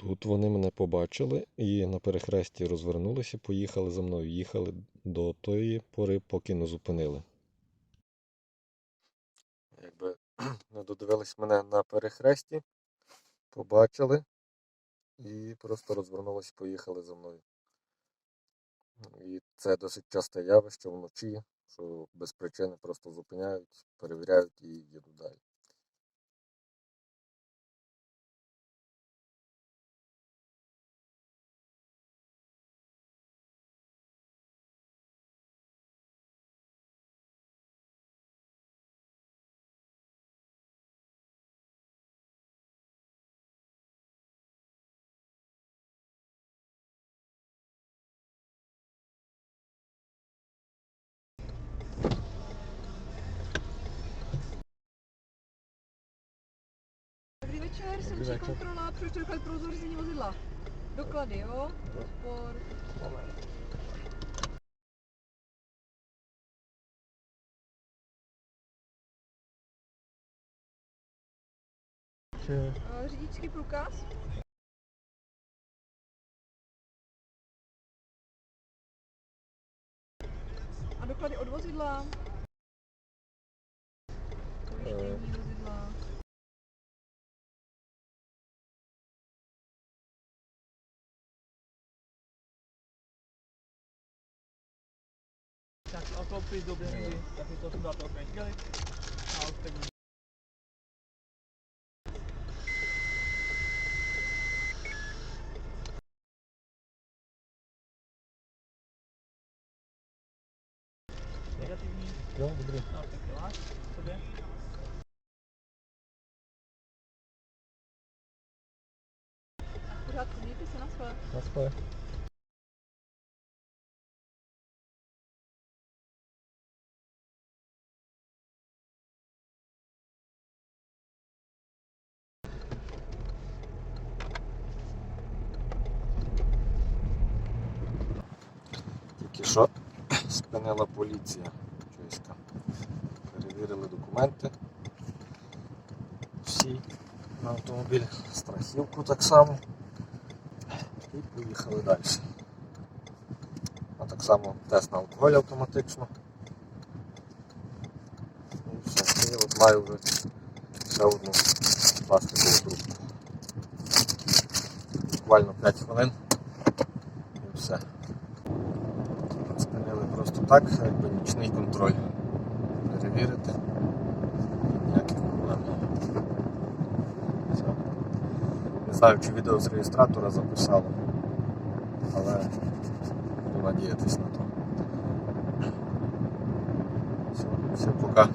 Тут вони мене побачили і на перехресті розвернулися, поїхали за мною. Їхали до тої пори, поки не зупинили. Якби не додивились мене на перехресті, побачили і просто розвернулися, поїхали за мною. І це досить часте явище вночі, що без причини просто зупиняють, перевіряють і їдуть далі. Večer, jsem kontrola, přišel pro zřízení vozidla. Doklady, jo? Rozpor. Eh, Řidičský průkaz? A doklady od vozidla? Pojištění Tak okopy do brzegu, tak to chyba to określili, a od tego Negatywni. Jo, dobry. No, tak to masz sobie. Akurat, nie, ty się na swoje. Na swoje. Тільки що спинила поліція чеська. Перевірили документи. Всі на автомобіль, страхівку так само. І поїхали далі. А так само тест на алкоголь автоматично. І все. І от маю вже ще одну пластикову трубку. Буквально 5 хвилин і все. Спинили просто так, якби нічний контроль. Перевірити. Ніяких проблем. Все. Не знаю, чи відео з реєстратора записало, але буду надіятись на то. Все, все, пока.